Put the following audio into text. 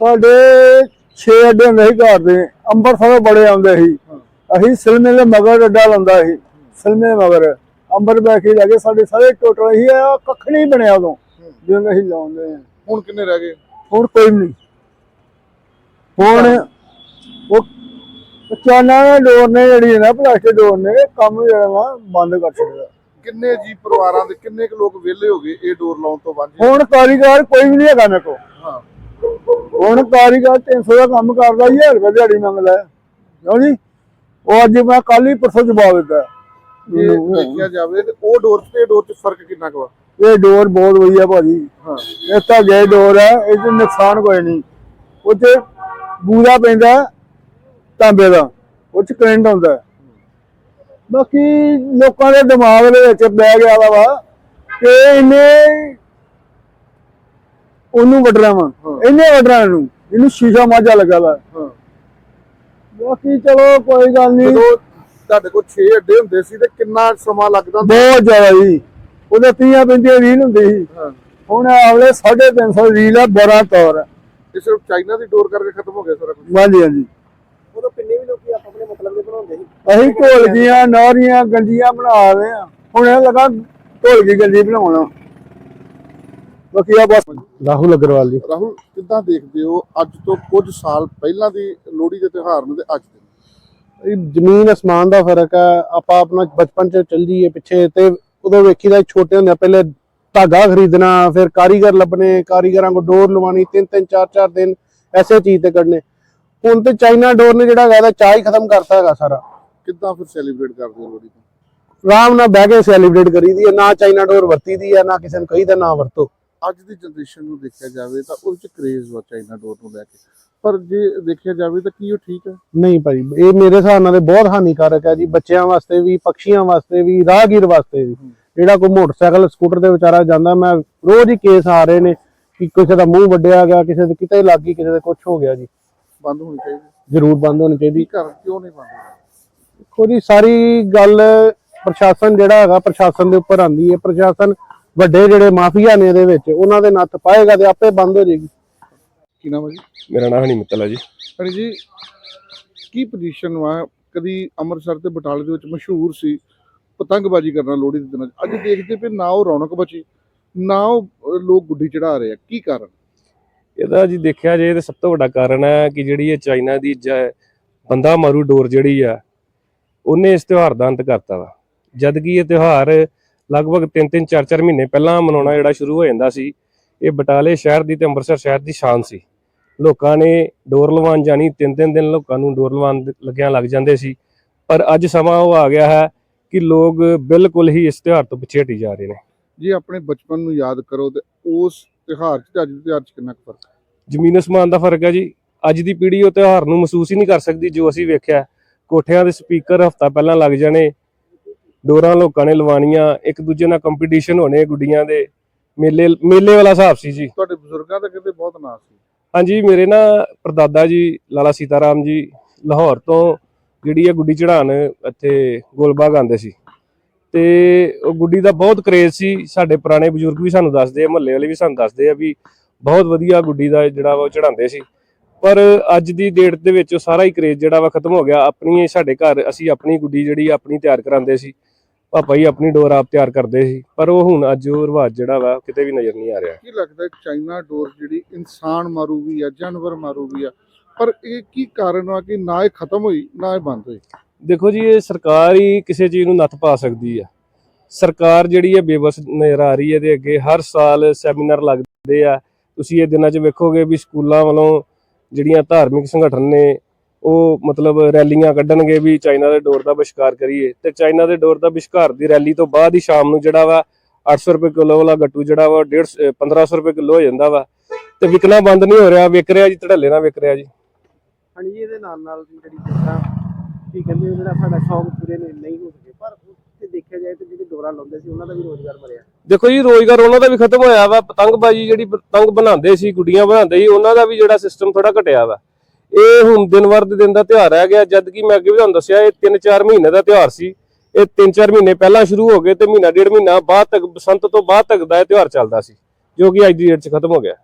ਸਾਡੇ 6 ਅੱਡੇ ਹੁੰਦੇ ਸੀ ਘਰ ਦੇ ਅੰਮ੍ਰਿਤਸਰੋਂ ਬੜੇ ਆਉਂਦੇ ਸੀ। ਅਸੀਂ ਸਿਲਮੇ ਦੇ ਮਗਰ ਅੱਡਾ ਲਾਉਂਦਾ ਸੀ ਸਿਲਮੇ ਮਗਰ। ਅੰਬਰ ਬੈਠੀ ਲੈ ਕੇ ਸਾਡੇ ਸਾਰੇ ਟੋਟਲ ਹੀ ਆ ਕੱਖ ਨਹੀਂ ਬਣਿਆ ਉਦੋਂ ਜਿਵੇਂ ਅਸੀਂ ਲਾਉਂਦੇ ਆ ਹੁਣ ਕਿੰਨੇ ਰਹਿ ਗਏ? ਹੁਣ ਕੋਈ ਨਹੀਂ। ਹੁਣ ਉਹ ਚਾਨਾ ਡੋਰ ਨੇ ਜਿਹੜੀ ਨਾ ਪਲਾਸਟਿਕ ਡੋਰ ਨੇ ਕੰਮ ਜਿਹੜਾ ਨਾ ਬੰਦ ਕਰ ਛੱਡਿਆ। ਕਿੰਨੇ ਜੀ ਪਰਿਵਾਰਾਂ ਦੇ ਕਿੰਨੇ ਕੁ ਲੋਕ ਵਿਹਲੇ ਹੋ ਗਏ ਇਹ ਡੋਰ ਲਾਉਣ ਤੋਂ ਬਾਅਦ ਹੁਣ ਕਾਰੀਗਰ ਕੋਈ ਵੀ ਨਹੀਂ ਹੈਗਾ ਮੇਰੇ ਕੋਲ। ਹੁਣ ਕਾਰੀਗਰ 300 ਦਾ ਕੰਮ ਕਰਦਾ 1000 ਰੁਪਏ ਦਿਹਾੜੀ ਮੰਗਦਾ। ਕਿਉਂ ਜੀ? ਉਹ ਅੱਜ ਮੈਂ ਕੱਲ ਹੀ ਪਰਸੋਂ ਜਵਾਬ ਦਿੱਤਾ। ਜੇ ਦੇਖਿਆ ਜਾਵੇ ਤੇ ਉਹ ਡੋਰ ਤੇ ਇਹ ਡੋਰ 'ਚ ਫ਼ਰਕ ਕਿੰਨਾ ਕੁ ਵਾ? ਇਹ ਡੋਰ ਬਹੁਤ ਵਧੀਆ ਭਾਜੀ। ਹਾਂ। ਇਹ ਤਾਂ ਗਏ ਡੋਰ ਹੈ ਇਹ 'ਚ ਨੁਕਸਾਨ ਕੋਈ ਨਹੀਂ। ਉਹ ਬੂਰਾ ਪੈਂਦਾ ਤਾਂਬੇ ਦਾ। ਉਹ 'ਚ ਕਰੰਟ ਹੁੰਦਾ। ਬਾਕੀ ਲੋਕਾਂ ਦੇ ਦਿਮਾਗ ਦੇ ਵਿੱਚ ਬਹਿ ਗਿਆ ਵਾ ਕਿ ਇਹਨੇ ਉਹਨੂੰ ਵਡਣਾ ਵਾ। ਇਹਨੇ ਵਡਣਾ ਇਹਨੂੰ ਇਹਨੂੰ ਸ਼ੀਸ਼ਾ ਮਾਝਾ ਲੱਗਾ ਵਾ। ਹਾਂ। ਬਾਕੀ ਚਲੋ ਕੋਈ ਗੱਲ ਨਹੀਂ ਤੁਹਾਡੇ ਕੋਲ 6 ਅੱਡੇ ਹੁੰਦੇ ਸੀ ਤੇ ਕਿੰਨਾ ਸਮਾਂ ਲੱਗਦਾ? ਬਹੁਤ ਜ਼ਿਆਦਾ ਜੀ। ਉਹਦੇ 30 ਪੈਂਤੀ ਰੀਲ ਹੁੰਦੀ ਸੀ। ਹੁਣ ਅਗਲੇ 350 ਰੀਲ ਆ 12 ਤੌਰ ਇਹ ਸਿਰਫ ਚਾਈਨਾ ਦੀ ਡੋਰ ਕਰਕੇ ਖਤਮ ਹੋ ਗਿਆ ਸਾਰਾ ਕੁਝ ਹਾਂਜੀ ਹਾਂਜੀ। ਉਦੋਂ ਕਿੰਨੇ ਵੀ ਲੋਕੀ ਆਪਣੇ ਮਤਲਬ ਦੇ ਬਣਾਉਂਦੇ ਸੀ? ਅਸੀਂ ਢੋਲਕੀਆਂ ਨੌਰੀਆਂ ਗੰਜੀਆਂ ਬਣਾ ਰਹੇ ਆ ਹੁਣ ਇਹ ਲਗਾ ਢੋਲਕੀ ਗੰਜੀ ਬਣਾਉਣਾ। ਬਾਕੀ ਆ ਬਸ। ਰਾਹੁਲ ਅਗਰਵਾਲ ਜੀ। ਰਾਹੁਲ ਕਿੱਦਾਂ ਦੇਖਦੇ ਹੋ ਅੱਜ ਤੋਂ ਕੁਝ ਸਾਲ ਪਹਿਲਾਂ ਦੀ ਲੋਹੜੀ ਦੇ ਤਿਉਹਾਰ ਨੂੰ ਤੇ ਅੱਜ ਦੇ? ਇਹ ਜ਼ਮੀਨ ਅਸਮਾਨ ਦਾ ਫ਼ਰਕ ਹੈ। ਆਪਾਂ ਆਪਣਾ ਬਚਪਨ ਚ ਚੱਲ ਜੀਏ ਪਿੱਛੇ ਤੇ ਉਦੋਂ ਵੇਖੀਦਾ ਛੋਟੇ ਹੁੰਦੇ ਪਹਿਲੇ ਧਾਗਾ ਖਰੀਦਣਾ ਫਿਰ ਕਾਰੀਗਰ ਲੱਭਣੇ ਕਾਰੀਗਰਾਂ ਕੋ ਡੋਰ ਲਵਾਣੀ ਤਿੰਨ ਤਿੰਨ ਚਾਰ ਚਾਰ ਦਿਨ ਐਸੇ ਚੀਜ਼ ਤੇ ਕੱਢਨੇ ਹੁਣ ਤੇ ਚਾਈਨਾ ਡੋਰ ਨੇ ਜਿਹੜਾ ਹੈਗਾ ਚਾਹ ਹੀ ਖਤਮ ਕਰਤਾ ਹੈਗਾ ਸਾਰਾ। ਕਿੱਦਾਂ ਫਿਰ ਸੈਲੀਬ੍ਰੇਟ ਕਰਦੇ ਹੋ ਲੋਹੜੀ ਨੂੰ? ਆਰਾਮ ਨਾਲ ਬਹਿ ਕੇ ਸੈਲੀਬ੍ਰੇਟ ਕਰੀਦੀ ਹੈ। ਨਾ ਚਾਈਨਾ ਡੋਰ ਵਰਤੀ ਦੀ ਹੈ ਨਾ ਕਿਸੇ ਨੂੰ ਕਹੀਦਾ ਨਾ ਵਰਤੋ। ਅੱਜ ਦੀ ਜਨਰੇਸ਼ਨ ਨੂੰ ਦੇਖਿਆ ਜਾਵੇ ਤਾਂ ਉਸ ਚ ਕ੍ਰੇਜ਼ ਵਾ ਚਾਈਨਾ ਡੋਰ ਨੂੰ ਲੈ ਕੇ। ਪਰ ਜੇ ਦੇਖਿਆ ਜਾਵੇ ਤਾਂ ਕੀ ਉਹ ਠੀਕ ਹੈ? ਨਹੀਂ ਭਾਈ ਇਹ ਮੇਰੇ ਹਿਸਾਬ ਨਾਲ ਬਹੁਤ ਹਾਨੀਕਾਰਕ ਹੈ ਜੀ ਬੱਚਿਆਂ ਵਾਸਤੇ ਵੀ ਪੰਛੀਆਂ ਵਾਸਤੇ ਵੀ ਰਾਹਗੀਰ ਵਾਸਤੇ ਵੀ। ਜਿਹੜਾ ਕੋਈ ਮੋਟਰਸਾਈਕਲ ਸਕੂਟਰ ਦੇ ਵਿਚਾਰਾ ਜਾਂਦਾ ਮੈਂ ਰੋਜ਼ ਹੀ ਕੇਸ ਆ ਰਹੇ ਨੇ ਕਿ ਕਿਸੇ ਦਾ ਮੂੰਹ ਵੱਡਿਆ ਗਿਆ ਕਿਸੇ ਦੇ ਕਿਤੇ ਲੱਗ ਗਈ ਕਿਸੇ ਦੇ ਕੁਝ ਹੋ ਗਿਆ ਜੀ। ਬੰਦ ਹੋਣੀ ਚਾਹੀਦੀ। ਜ਼ਰੂਰ ਬੰਦ ਹੋਣੀ ਚਾਹੀਦੀ। ਕਰ ਕਿਉਂ ਨਹੀਂ ਬੰਦ? ਦੇਖੋ ਜੀ ਸਾਰੀ ਗੱਲ ਪ੍ਰਸ਼ਾਸਨ ਜਿਹੜਾ ਹੈਗਾ ਪ੍ਰਸ਼ਾਸਨ ਦੇ ਉੱਪਰ ਆਂਦੀ ਹੈ। ਪ੍ਰਸ਼ਾਸਨ ਵੱਡੇ ਜਿਹੜੇ ਮਾਫੀਆ ਨੇ ਇਹਦੇ ਵਿੱਚ ਉਹਨਾਂ ਦੇ ਨੱਥ ਪਾਏਗਾ ਤੇ ਆਪੇ ਬੰਦ ਹੋ ਜਾਏਗੀ। ਕੀ ਨਾਮ ਹੈ ਜੀ? ਮੇਰਾ ਨਾਮ ਹਨੀ ਮਿੱਤਲ ਹੈ ਜੀ। ਹਣੀ ਜੀ ਕੀ ਪੋਜੀਸ਼ਨ ਵਾ ਕਦੀ ਅੰਮ੍ਰਿਤਸਰ ਤੇ ਬਟਾਲੇ ਦੇ ਵਿੱਚ ਮਸ਼ਹੂਰ ਸੀ ਪਤੰਗਬਾਜ਼ੀ ਕਰਨਾ ਲੋਹੜੀ ਦੇ ਦਿਨਾਂ 'ਚ? ਅੱਜ ਦੇਖਦੇ ਪਏ ਨਾ ਉਹ ਰੌਣਕ ਬਚੀ ਨਾ ਉਹ ਲੋਕ ਗੁੱਡੀ ਚੜਾ ਰਹੇ ਆ। ਕੀ ਕਾਰਨ? ਇਹਦਾ ਜੀ ਦੇਖਿਆ ਜੇ ਤੇ ਸਭ ਤੋਂ ਵੱਡਾ ਕਾਰਨ ਹੈ ਕਿ ਜਿਹੜੀ ਇਹ ਚਾਈਨਾ ਦੀ ਬੰਦਾ ਮਾਰੂ ਡੋਰ ਜਿਹੜੀ ਆ ਉਹਨੇ ਇਸ ਤਿਉਹਾਰ ਦਾ ਅੰਤ ਕਰਤਾ ਵਾ। ਜਦ ਕਿ ਇਹ ਤਿਉਹਾਰ ਲਗਭਗ 3-3 4-4 ਮਹੀਨੇ ਪਹਿਲਾਂ ਮਨਾਉਣਾ ਜਿਹੜਾ ਸ਼ੁਰੂ ਹੋ ਜਾਂਦਾ ਸੀ ਇਹ ਬਟਾਲੇ ਸ਼ਹਿਰ ਦੀ ਤੇ ਅੰਮ੍ਰਿਤਸਰ ਸ਼ਹਿਰ ਦੀ ਸ਼ਾਨ ਸੀ। ਲੋਕਾਂ ਨੇ ਡੋਰ ਲਵਾਉਣ ਜਾਣੀ ਤਿੰਨ ਤਿੰਨ ਦਿਨ ਲੋਕਾਂ ਨੂੰ ਡੋਰ ਲਵਾਉਣ ਲੱਗਿਆਂ ਲੱਗ ਜਾਂਦੇ ਸੀ। ਪਰ ਅੱਜ ਸਮਾਂ ਉਹ ਆ ਗਿਆ ਹੈ ਕਿ ਲੋਕ ਬਿਲਕੁਲ ਹੀ ਇਸ ਤਿਉਹਾਰ ਤੋਂ ਪਿੱਛੇ ਹਟੀ ਜਾ ਰਹੇ ਨੇ। ਜੇ ਆਪਣੇ ਬਚਪਨ ਨੂੰ ਯਾਦ ਕਰੋ ਤੇ ਉਸ ਤਿਉਹਾਰ 'ਚ ਅੱਜ ਦੇ ਤਿਉਹਾਰ 'ਚ ਕਿੰਨਾ ਫ਼ਰਕ ਹੈ? ਜ਼ਮੀਨ ਅਸਮਾਨ ਦਾ ਫ਼ਰਕ ਹੈ ਜੀ। ਅੱਜ ਦੀ ਪੀੜ੍ਹੀ ਉਹ ਤਿਉਹਾਰ ਨੂੰ ਮਹਿਸੂਸ ਹੀ ਨਹੀਂ ਕਰ ਸਕਦੀ ਜੋ ਅਸੀਂ ਵੇਖਿਆ ਕੋਠਿਆਂ ਦੇ ਸਪੀਕਰ ਹਫਤਾ ਪਹਿਲਾਂ ਲੱਗ ਜਾਣੇ ਡੋਰਾਂ ਲੋਕਾਂ ਨੇ ਲਵਾਣੀਆਂ ਇੱਕ ਦੂਜੇ ਨਾਲ ਕੰਪੀਟੀਸ਼ਨ ਹੋਣੇ ਗੁੱਡੀਆਂ ਦੇ ਮੇਲੇ ਮੇਲੇ ਵਾਲਾ ਹਿਸਾਬ ਸੀ ਜੀ। ਤੁਹਾਡੇ ਬਜ਼ੁਰਗਾਂ ਦਾ ਕਹਿੰਦੇ ਬਹੁਤ ਨਾਂ ਸੀ? ਹਾਂਜੀ ਮੇਰੇ ਨਾ ਪਰਦਾਦਾ ਜੀ ਲਾਲਾ ਸੀਤਾਰਾਮ ਜੀ ਲਾਹੌਰ ਤੋਂ ਜਿਹੜੀ ਹੈ ਗੁੱਡੀ ਚੜਾਣ ਇੱਥੇ ਗੋਲਬਾਗ ਆਉਂਦੇ ਸੀ। ਤੇ ਉਹ ਗੁੱਡੀ ਦਾ ਬਹੁਤ ਕਰੇਜ਼ ਸੀ ਸਾਡੇ ਪੁਰਾਣੇ ਬਜ਼ੁਰਗ ਵੀ ਸਾਨੂੰ ਦੱਸਦੇ ਆ ਮਹੱਲੇ ਵਾਲੇ ਵੀ ਸਾਨੂੰ ਦੱਸਦੇ ਆ ਵੀ ਬਹੁਤ ਵਧੀਆ ਗੁੱਡੀ ਦਾ ਜਿਹੜਾ ਉਹ ਚੜਾਉਂਦੇ ਸੀ। ਪਰ ਅੱਜ ਦੀ ਡੇਟ ਦੇ ਵਿੱਚ ਉਹ ਸਾਰਾ ਹੀ ਕਰੇਜ਼ ਜਿਹੜਾ ਵਾ ਖਤਮ ਹੋ ਗਿਆ ਆਪਣੀ ਸਾਡੇ ਘਰ ਅਸੀਂ ਆਪਣੀ ਗੁੱਡੀ ਜਿਹੜੀ ਆਪਣੀ ਤਿਆਰ ਕਰਾਉਂਦੇ ਸੀ। ਪਾਪਾ ਹੀ ਆਪਣੀ ਡੋਰ ਆਪ ਤਿਆਰ ਕਰਦੇ ਸੀ ਪਰ ਉਹ ਹੁਣ ਅੱਜ ਉਹ ਰਿਵਾਜ ਜਿਹੜਾ ਵਾ ਕਿਤੇ ਵੀ ਨਜ਼ਰ ਨਹੀਂ ਆ ਰਿਹਾ। ਕੀ ਲੱਗਦਾ ਚਾਈਨਾ ਡੋਰ ਜਿਹੜੀ ਇਨਸਾਨ ਮਾਰੂ ਵੀ ਆ ਜਾਨਵਰ ਮਾਰੂ ਵੀ ਆ ਪਰ ਇਹ ਕੀ ਕਾਰਨ ਆ ਕਿ ਨਾ ਇਹ ਖਤਮ ਹੋਈ ਨਾ ਇਹ ਬੰਦ ਹੋਈ? ਦੇਖੋ ਜੀ ਇਹ ਸਰਕਾਰ ਹੀ ਕਿਸੇ ਚੀਜ਼ ਨੂੰ ਨੱਥ ਪਾ ਸਕਦੀ ਆ। ਸਰਕਾਰ ਜਿਹੜੀ ਹੈ ਬੇਬਸ ਨਜ਼ਰ ਆ ਰਹੀ ਹੈ ਦੇ ਅੱਗੇ ਹਰ ਸਾਲ ਸੈਮੀਨਾਰ ਲੱਗਦੇ ਆ। ਤੁਸੀਂ ਇਹ ਦਿਨਾਂ 'ਚ ਵੇਖੋਗੇ ਵੀ ਸਕੂਲਾਂ ਵੱਲੋਂ ਜਿਹੜੀਆਂ ਧਾਰਮਿਕ ਸੰਗਠਨ ਨੇ ਉਹ ਮਤਲਬ ਰੈਲੀਆਂ ਕੱਢਣਗੇ ਵੀ ਚਾਈਨਾ ਦੇ ਡੋਰ ਦਾ ਬਹਿਸ਼ਕਾਰ ਕਰੀਏ। ਤੇ ਚਾਈਨਾ ਦੇ ਡੋਰ ਦਾ ਬਹਿਸ਼ਕਾਰ ਦੀ ਰੈਲੀ ਤੋਂ ਬਾਅਦ ਹੀ ਸ਼ਾਮ ਨੂੰ ਜਿਹੜਾ ਵਾ 800 ਰੁਪਏ ਕਿਲੋ ਵਾਲਾ ਗੱਟੂ ਜਿਹੜਾ ਵਾ 150 1500 ਰੁਪਏ ਕਿਲੋ ਹੋ ਜਾਂਦਾ ਵਾ। ਤੇ ਵਿਕਣਾ ਬੰਦ ਨਹੀਂ ਹੋ ਰਿਹਾ। ਵਿਕ ਰਿਹਾ ਜੀ ਧੜੱਲੇ ਨਾਲ ਵਿਕ ਰਿਹਾ ਜੀ। ਹਾਂਜੀ ਜੀ, ਇਹਦੇ ਨਾਲ ਨਾਲ ਜਿਹੜੀ ਜਿੱਦਾਂ ਕੀ ਕਹਿੰਦੇ ਜਿਹੜਾ ਸਾਡਾ ਸ਼ੌਕ ਪੂਰੇ ਨਹੀਂ ਨਹੀਂ ਹੋ ਸਕੇ। ਪਰ ਉੱਥੇ ਦੇਖਿਆ ਜਾਏ ਤੇ ਜਿਹੜੇ ਡੋਰਾ ਲਾਉਂਦੇ ਸੀ ਉਹਨਾਂ ਦਾ ਵੀ ਰੋਜ਼ਗਾਰ ਮਰਿਆ। ਦੇਖੋ ਜੀ ਰੋਜ਼ਗਾਰ ਉਹਨਾਂ ਦਾ ਵੀ ਖਤਮ ਹੋਇਆ ਵਾ। ਪਤੰਗਬਾਜੀ ਜਿਹੜੀ ਪਤੰਗ ਬਣਾਉਂਦੇ ਸੀ ਗੁੱਡੀਆਂ ਬਣਾਉਂਦੇ ਸੀ ਉਹਨਾਂ ਦਾ ਵੀ ਜਿਹੜਾ ਸਿਸਟਮ ਥੋੜਾ ਘਟਿਆ ਵਾ। ਇਹ ਹੁਣ ਦਿਨ ਵਰ ਦੇ ਦਿਨ ਦਾ ਤਿਉਹਾਰ ਰਹਿ ਗਿਆ, ਜਦ ਕਿ ਮੈਂ ਅੱਗੇ ਵੀ ਤੁਹਾਨੂੰ ਦੱਸਿਆ, ਇਹ 3-4 ਮਹੀਨੇ ਦਾ ਤਿਉਹਾਰ ਸੀ। ਇਹ 3-4 ਮਹੀਨੇ ਪਹਿਲਾਂ ਸ਼ੁਰੂ ਹੋ ਗਏ ਤੇ ਮਹੀਨਾ ਡੇਢ ਮਹੀਨਾ ਬਾਅਦ ਤੱਕ, ਬਸੰਤ ਤੋਂ ਬਾਅਦ ਤੱਕ ਦਾ ਇਹ ਤਿਉਹਾਰ ਚੱਲਦਾ ਸੀ, ਜੋ ਕਿ ਅੱਜ ਦੀ ਡੇਟ 'ਚ ਖਤਮ ਹੋ ਗਿਆ।